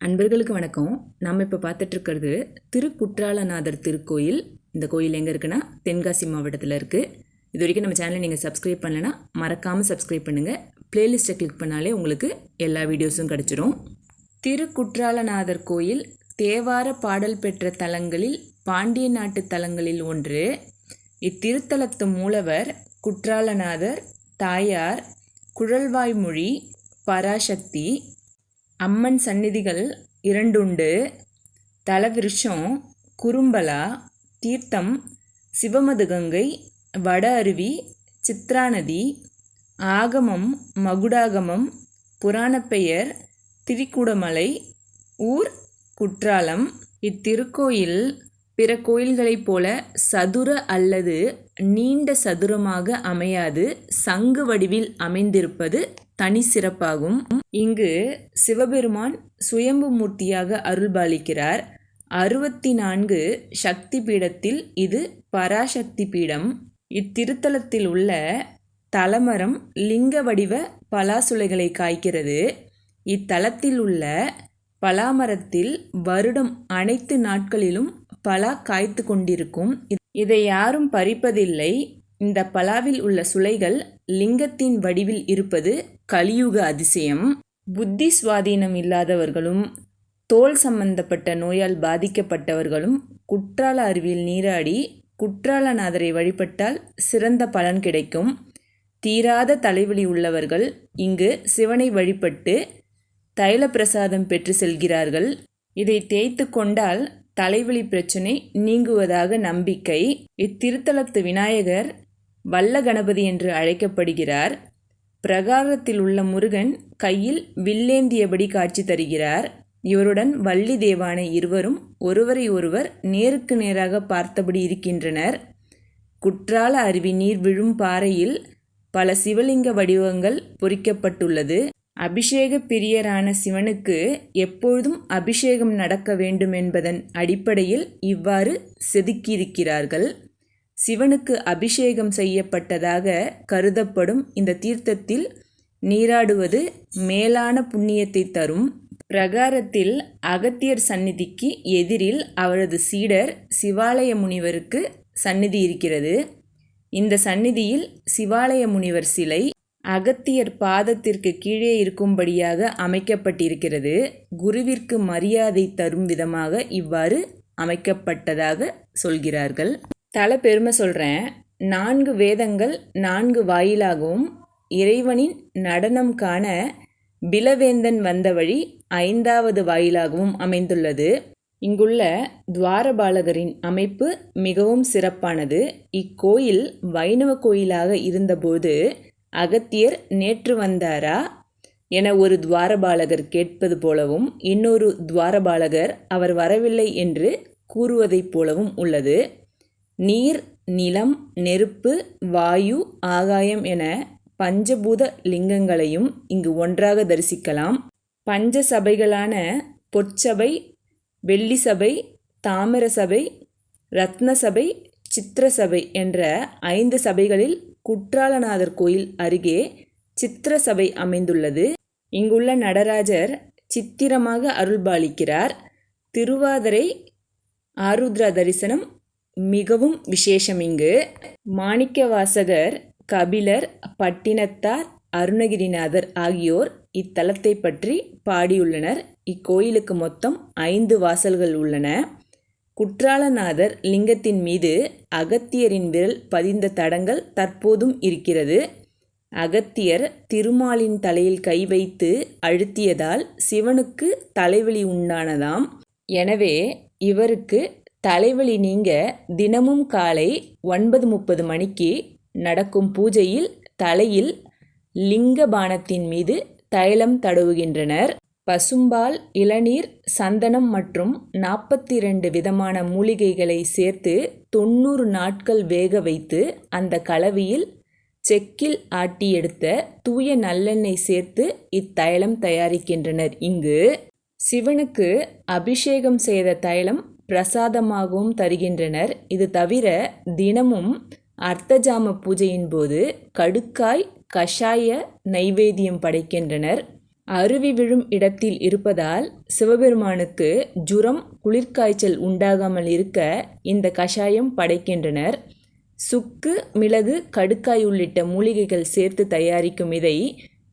அன்பர்களுக்கு வணக்கம். நம்ம இப்போ பார்த்துட்ருக்கிறது திருக்குற்றாலநாதர் திருக்கோயில். இந்த கோயில் எங்கே இருக்குன்னா தென்காசி மாவட்டத்தில் இருக்குது இது வரைக்கும் நம்ம சேனலை நீங்கள் சப்ஸ்கிரைப் பண்ணலைன்னா மறக்காமல் சப்ஸ்கிரைப் பண்ணுங்கள் பிளேலிஸ்ட்டை கிளிக் பண்ணாலே உங்களுக்கு எல்லா வீடியோஸும் கிடச்சிரும். திருக்குற்றாலநாதர் கோயில் தேவார பாடல் பெற்ற தலங்களில் பாண்டிய நாட்டு தலங்களில் ஒன்று. இத்திருத்தலத்து மூலவர் குற்றாலநாதர் தாயார் குழல்வாய்மொழி பராசக்தி அம்மன் சந்நிதிகள் இரண்டுண்டு. தலவிருஷம் குறும்பலா தீர்த்தம் சிவமதுகங்கை வட அருவி சித்ராநதி ஆகமம் மகுடாகமம் புராணப்பெயர் திரிக்குடமலை ஊர் குற்றாலம். இத்திருக்கோயில் பிற கோயில்களைப் போல சதுர அல்லது நீண்ட சதுரமாக அமையாது. சங்கு வடிவில் அமைந்திருப்பது தனி சிறப்பாகும். இங்கு சிவபெருமான் சுயம்பு மூர்த்தியாக அருள்பாலிக்கிறார். அறுபத்தி நான்கு சக்தி பீடத்தில் இது பராசக்தி பீடம். இத்திருத்தலத்தில் உள்ள தலமரம் லிங்க வடிவ பலாசுளைகளை காய்க்கிறது. இத்தலத்தில் உள்ள பலாமரத்தில் வருடம் அனைத்து நாட்களிலும் பலா காய்த்து கொண்டிருக்கும். இதை யாரும் பறிப்பதில்லை. இந்த பலாவில் உள்ள சுளைகள் லிங்கத்தின் வடிவில் இருப்பது கலியுக அதிசயம். புத்தி சுவாதீனம் இல்லாதவர்களும் தோல் சம்பந்தப்பட்ட நோயால் பாதிக்கப்பட்டவர்களும் குற்றால அருவியில் நீராடி குற்றாலநாதரை வழிபட்டால் சிறந்த பலன் கிடைக்கும். தீராத தலைவலி உள்ளவர்கள் இங்கு சிவனை வழிபட்டு தைல பிரசாதம் பெற்று செல்கிறார்கள். இதை தேய்த்து கொண்டால் தலைவலி பிரச்சனை நீங்குவதாக நம்பிக்கை. இத்திருத்தலத்து விநாயகர் வல்ல கணபதி என்று அழைக்கப்படுகிறார். பிரகாரத்தில் உள்ள முருகன் கையில் வில்லேந்தியபடி காட்சி தருகிறார். இவருடன் வள்ளி தேவானை இருவரும் ஒருவரை ஒருவர் நேருக்கு நேராக பார்த்தபடி இருக்கின்றனர். குற்றால அருவி நீர் விழும் பாறையில் பல சிவலிங்க வடிவங்கள் பொறிக்கப்பட்டுள்ளது. அபிஷேக பிரியரான சிவனுக்கு எப்பொழுதும் அபிஷேகம் நடக்க வேண்டும் என்பதன் அடிப்படையில் இவ்வாறு செதுக்கியிருக்கிறார்கள். சிவனுக்கு அபிஷேகம் செய்யப்பட்டதாக கருதப்படும் இந்த தீர்த்தத்தில் நீராடுவது மேலான புண்ணியத்தை தரும். பிரகாரத்தில் அகத்தியர் சந்நிதிக்கு எதிரில் அவரது சீடர் சிவாலய முனிவருக்கு சந்நிதி இருக்கிறது. இந்த சந்நிதியில் சிவாலய முனிவர் சிலை அகத்தியர் பாதத்திற்கு கீழே இருக்கும்படியாக அமைக்கப்பட்டிருக்கிறது. குருவிற்கு மரியாதை தரும் விதமாக இவ்வாறு அமைக்கப்பட்டதாக சொல்கிறார்கள். தல பெருமை சொல்கிறேன் நான்கு வேதங்கள் நான்கு வாயிலாகவும் இறைவனின் நடனம் காண பிலவேந்தன் வந்த வழி ஐந்தாவது வாயிலாகவும் அமைந்துள்ளது. இங்குள்ள துவாரபாலகரின் அமைப்பு மிகவும் சிறப்பானது. இக்கோயில் வைணவ கோயிலாக இருந்தபோது அகத்தியர் நேற்று வந்தாரா? என ஒரு துவாரபாலகர் கேட்பது போலவும் இன்னொரு துவாரபாலகர் அவர் வரவில்லை என்று கூறுவதைப் போலவும் உள்ளது. நீர் நிலம் நெருப்பு வாயு ஆகாயம் என பஞ்சபூத லிங்கங்களையும் இங்கு ஒன்றாக தரிசிக்கலாம். பஞ்ச சபைகளான பொற்சபை வெள்ளி சபை தாமிர சபை ரத்ன சபை சித்திரசபை என்ற ஐந்து சபைகளில் குற்றாலநாதர் கோயில் அருகே சித்திர சபை அமைந்துள்ளது. இங்குள்ள நடராஜர் சித்திரமாக அருள்பாலிக்கிறார். திருவாதிரை ஆருத்ரா தரிசனம் மிகவும் விசேஷம் இங்கு. மாணிக்கவாசகர் கபிலர் பட்டினத்தார் அருணகிரிநாதர் ஆகியோர் இத்தலத்தை பற்றி பாடியுள்ளனர். இக்கோயிலுக்கு மொத்தம் ஐந்து வாசல்கள் உள்ளன. குற்றாலநாதர் லிங்கத்தின் மீது அகத்தியரின் விரல் பதிந்த தடங்கள் தற்போதும் இருக்கிறது. அகத்தியர் திருமாலின் தலையில் கை வைத்து அழுத்தியதால் சிவனுக்கு தலைவலி உண்டானதாம். எனவே இவருக்கு தலைவலி நீங்க தினமும் காலை ஒன்பது முப்பது மணிக்கு நடக்கும் பூஜையில் தலையில் லிங்க பானத்தின் மீது தைலம் தடவுகின்றனர். பசும்பால் இளநீர் சந்தனம் மற்றும் நாற்பத்தி ரெண்டு விதமான மூலிகைகளை சேர்த்து தொண்ணூறு நாட்கள் வேக வைத்து அந்த கலவையில் செக்கில் ஆட்டி எடுத்த தூய நல்லெண்ணெய் சேர்த்து இத்தைலம் தயாரிக்கின்றனர். இங்கு சிவனுக்கு அபிஷேகம் செய்த தைலம் பிரசாதமாகவும் தருகின்றனர். இது தவிர தினமும் அர்த்தஜாம பூஜையின் போது கடுக்காய் கஷாய நைவேத்தியம் படைக்கின்றனர். அருவி விழும் இடத்தில் இருப்பதால் சிவபெருமானுக்கு ஜுரம் குளிர்காய்ச்சல் உண்டாகாமல் இருக்க இந்த கஷாயம் படைக்கின்றனர். சுக்கு மிளகு கடுக்காய் உள்ளிட்ட மூலிகைகள் சேர்த்து தயாரிக்கும் இதை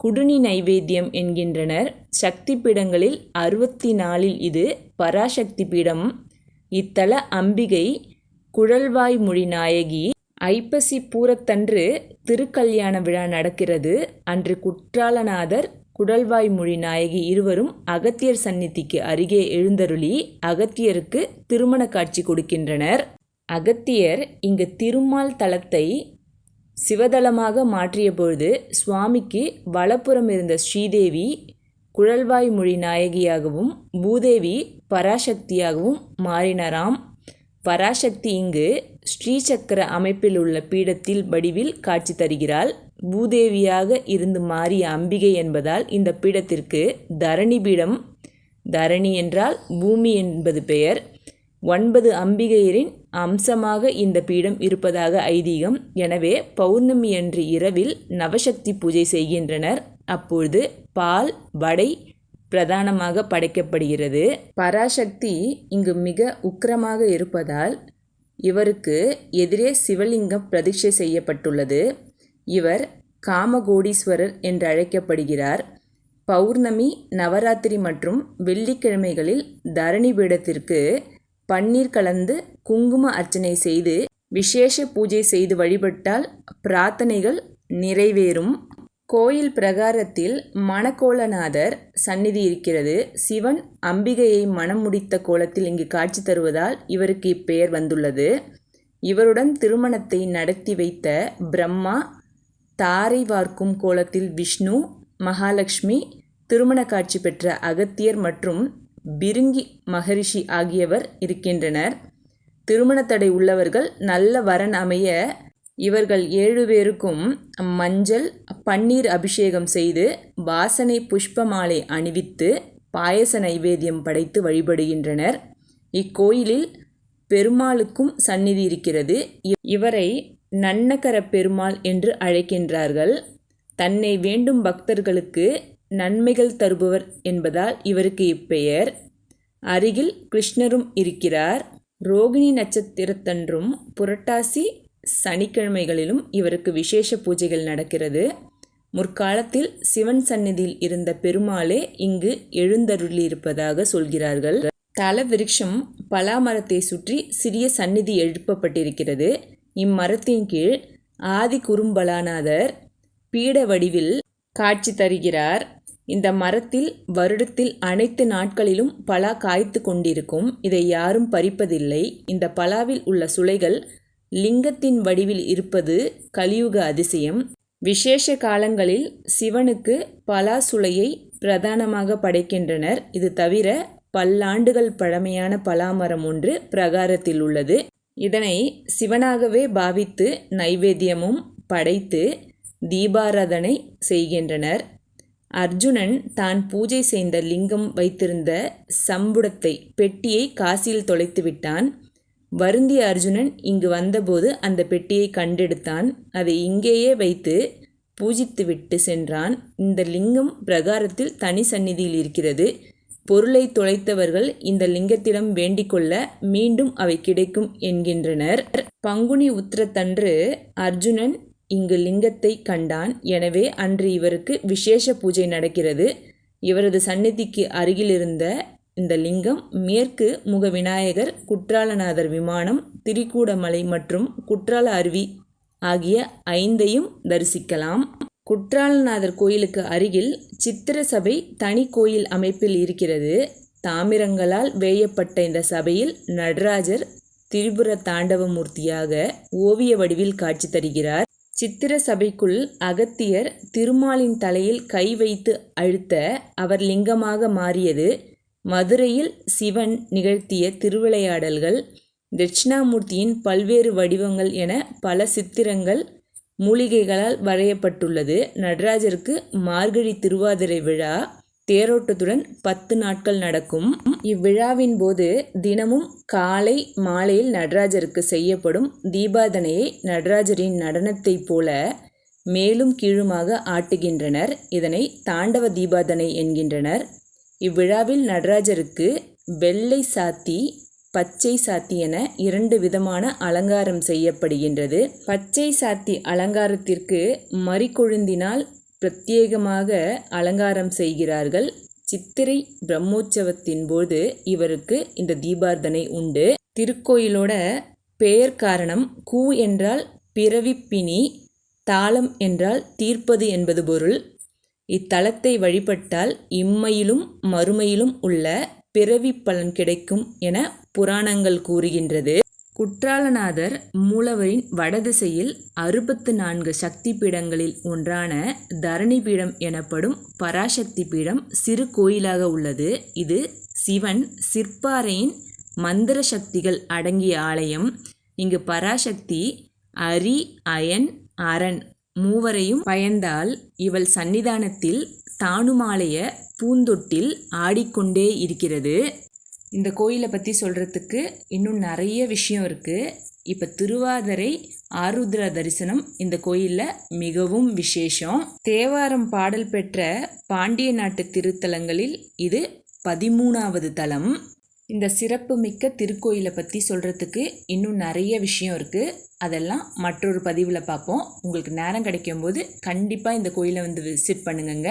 குடுனி நைவேத்தியம் என்கின்றனர். சக்தி பீடங்களில் அறுபத்தி நாலில் இது பராசக்தி பீடம். இத்தல அம்பிகை குழல்வாய் மொழி நாயகி ஐப்பசி பூரத்தன்று திருக்கல்யாண விழா நடக்கிறது. அன்று குற்றாலநாதர் குடல்வாய் மொழி நாயகி இருவரும் அகத்தியர் சந்நிதிக்கு அருகே எழுந்தருளி அகத்தியருக்கு திருமண காட்சி கொடுக்கின்றனர். அகத்தியர் இங்கு திருமால் தலத்தை சிவதலமாக மாற்றியபொழுது சுவாமிக்கு வலப்புறம் இருந்த ஸ்ரீதேவி குழல்வாய் மொழி நாயகியாகவும் பூதேவி பராசக்தியாகவும் மாறினராம். பராசக்தி இங்கு ஸ்ரீசக்கர அமைப்பில் உள்ள பீடத்தில் வடிவில் காட்சி தருகிறாள். பூதேவியாக இருந்து மாறிய அம்பிகை என்பதால் இந்த பீடத்திற்கு தரணி பீடம் தரணி என்றால் பூமி என்பது பெயர். ஒன்பது அம்பிகையரின் அம்சமாக இந்த பீடம் இருப்பதாக ஐதீகம். எனவே பௌர்ணமி அன்று இரவில் நவசக்தி பூஜை செய்கின்றனர். அப்பொழுது பால் வடை பிரதானமாக படைக்கப்படுகிறது. பராசக்தி இங்கு மிக உக்கிரமாக இருப்பதால் இவருக்கு எதிரே சிவலிங்கம் பிரதிஷ்டை செய்யப்பட்டுள்ளது. இவர் காமகோடீஸ்வரர் என்று அழைக்கப்படுகிறார். பௌர்ணமி நவராத்திரி மற்றும் வெள்ளிக்கிழமைகளில் தரணி பீடத்திற்கு பன்னீர் கலந்து குங்கும அர்ச்சனை செய்து விசேஷ பூஜை செய்து வழிபட்டால் பிரார்த்தனைகள் நிறைவேறும். கோயில் பிரகாரத்தில் மணக்கோலநாதர் சந்நிதி இருக்கிறது. சிவன் அம்பிகையை மனம் முடித்த கோலத்தில் இங்கு காட்சி தருவதால் இவருக்கு இப்பெயர் வந்துள்ளது. இவருடன் திருமணத்தை நடத்தி வைத்த பிரம்மா தாரை வார்க்கும் கோலத்தில் விஷ்ணு மகாலட்சுமி திருமண காட்சி பெற்ற அகத்தியர் மற்றும் பிருங்கி மகரிஷி ஆகியவர் இருக்கின்றனர். திருமண தடை உள்ளவர்கள் நல்ல வரன் அமைய இவர்கள் ஏழு பேருக்கும் மஞ்சள் பன்னீர் அபிஷேகம் செய்து வாசனை புஷ்ப மாலை அணிவித்து பாயச நைவேத்தியம் படைத்து வழிபடுகின்றனர். இக்கோயிலில் பெருமாளுக்கும் சந்நிதி இருக்கிறது. இவரை நன்னகர பெருமாள் என்று அழைக்கின்றார்கள். தன்னை வேண்டும் பக்தர்களுக்கு நன்மைகள் தருபவர் என்பதால் இவருக்கு இப்பெயர். அருகில் கிருஷ்ணரும் இருக்கிறார். ரோகிணி நட்சத்திரத்தன்றும் புரட்டாசி சனிக்கிழமைகளிலும் இவருக்கு விசேஷ பூஜைகள் நடக்கிறது. முற்காலத்தில் சிவன் சந்நிதியில் இருந்த பெருமாளே இங்கு எழுந்தருளியிருப்பதாக சொல்கிறார்கள். தல விருட்சம் பலாமரத்தை சுற்றி சிறிய சந்நிதி எழுப்பப்பட்டிருக்கிறது. இம்மரத்தின் கீழ் ஆதி குறும்பலாநாதர் பீட வடிவில் காட்சி தருகிறார். இந்த மரத்தில் வருடத்தில் அனைத்து நாட்களிலும் பலா காய்த்து கொண்டிருக்கும். இதை யாரும் பறிப்பதில்லை. இந்த பலாவில் உள்ள சுளைகள் லிங்கத்தின் வடிவில் இருப்பது கலியுக அதிசயம். விசேஷ காலங்களில் சிவனுக்கு பலா சுளையை பிரதானமாக படைக்கின்றனர். இது தவிர பல்லாண்டுகள் பழமையான பலாமரம் ஒன்று பிரகாரத்தில் உள்ளது. இதனை சிவனாகவே பாவித்து நைவேத்தியமும் படைத்து தீபாராதனை செய்கின்றனர். அர்ஜுனன் தான் பூஜை செய்த லிங்கம் வைத்திருந்த சம்புடத்தை பெட்டியை காசியில் தொலைத்து விட்டான். வருந்திய அர்ஜுனன் இங்கு வந்தபோது அந்த பெட்டியை கண்டெடுத்தான். அதை இங்கேயே வைத்து பூஜித்துவிட்டு சென்றான். இந்த லிங்கம் பிரகாரத்தில் தனி சந்நிதியில் இருக்கிறது. பொருளை தொலைத்தவர்கள் இந்த லிங்கத்திடம் வேண்டிக்கொள்ள மீண்டும் அவை கிடைக்கும் என்கின்றனர். பங்குனி உத்திரத்தன்று அர்ஜுனன் இங்கு லிங்கத்தை கண்டான். எனவே அன்று இவருக்கு விசேஷ பூஜை நடக்கிறது. இவரது சந்நிதிக்கு அருகிலிருந்த இந்த லிங்கம் மேற்கு முக விநாயகர் குற்றாலநாதர் விமானம் திரிகூடமலை மற்றும் குற்றால அருவி ஆகிய ஐந்தையும் தரிசிக்கலாம். குற்றாலநாதர் கோயிலுக்கு அருகில் சித்திர சபை தனி கோயில் அமைப்பில் இருக்கிறது. தாமிரங்களால் வேயப்பட்ட இந்த சபையில் நடராஜர் திரிபுர தாண்டவமூர்த்தியாக ஓவிய வடிவில் காட்சி தருகிறார். சித்திர சபைக்குள் அகத்தியர் திருமாலின் தலையில் கை வைத்து அழுத்த அவர் லிங்கமாக மாறியது. மதுரையில் சிவன் நிகழ்த்திய திருவிளையாடல்கள் தட்சிணாமூர்த்தியின் பல்வேறு வடிவங்கள் என பல சித்திரங்கள் மூலிகைகளால் வரையப்பட்டுள்ளது. நடராஜருக்கு மார்கழி திருவாதிரை விழா தேரோட்டத்துடன் பத்து நாட்கள் நடக்கும். இவ்விழாவின் போது தினமும் காலை மாலையில் நடராஜருக்கு செய்யப்படும் தீபாதனையை நடராஜரின் நடனத்தைப் போல மேலும் கீழுமாக ஆட்டுகின்றனர். இதனை தாண்டவ தீபாதனை என்கின்றனர். இவ்விழாவில் நடராஜருக்கு வெள்ளை சாத்தி பச்சை சாத்தி என இரண்டு விதமான அலங்காரம் செய்யப்படுகின்றது. பச்சை சாத்தி அலங்காரத்திற்கு மறிக்கொழுந்தினால் பிரத்யேகமாக அலங்காரம் செய்கிறார்கள். சித்திரை பிரம்மோற்சவத்தின் போது இவருக்கு இந்த தீபார்த்தனை உண்டு. திருக்கோயிலோட பெயர் காரணம் கூ என்றால் பிறவிப்பினி தாளம் என்றால் தீர்ப்பது என்பது பொருள். இத்தலத்தை வழிபட்டால் இம்மையிலும் மறுமையிலும் உள்ள பிறவி பலன் கிடைக்கும் என புராணங்கள் கூறுகின்றது. குற்றாலநாதர் மூலவரின் வடதிசையில் அறுபத்து நான்கு சக்தி பீடங்களில் ஒன்றான தரணி பீடம் எனப்படும் பராசக்தி பீடம் சிறு கோயிலாக உள்ளது. இது சிவன் சிற்பாறையின் மந்திர சக்திகள் அடங்கிய ஆலயம். இங்கு பராசக்தி அரி அயன் அரண் மூவரையும் பயந்தால் இவள் சன்னிதானத்தில் தானுமாலய பூந்தொட்டில் ஆடிக்கொண்டே இருக்கிறது. இந்த கோயிலை பற்றி சொல்கிறதுக்கு இன்னும் நிறைய விஷயம் இருக்குது இப்போ திருவாதிரை ஆருத்ரா தரிசனம் இந்த கோயிலில் மிகவும் விசேஷம். தேவாரம் பாடல் பெற்ற பாண்டிய நாட்டு திருத்தலங்களில் இது பதிமூணாவது தலம். இந்த சிறப்புமிக்க திருக்கோயிலை பற்றி சொல்கிறதுக்கு இன்னும் நிறைய விஷயம் இருக்குது அதெல்லாம் மற்றொரு பதிவில் பார்ப்போம். உங்களுக்கு நேரம் கிடைக்கும்போது கண்டிப்பாக இந்த கோயிலை வந்து விசிட் பண்ணுங்கங்க.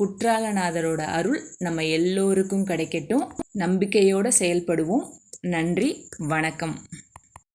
குற்றாலநாதரோட அருள் நம்ம எல்லோருக்கும் கிடைக்கட்டும். நம்பிக்கையோடு செயல்படுவோம். நன்றி வணக்கம்.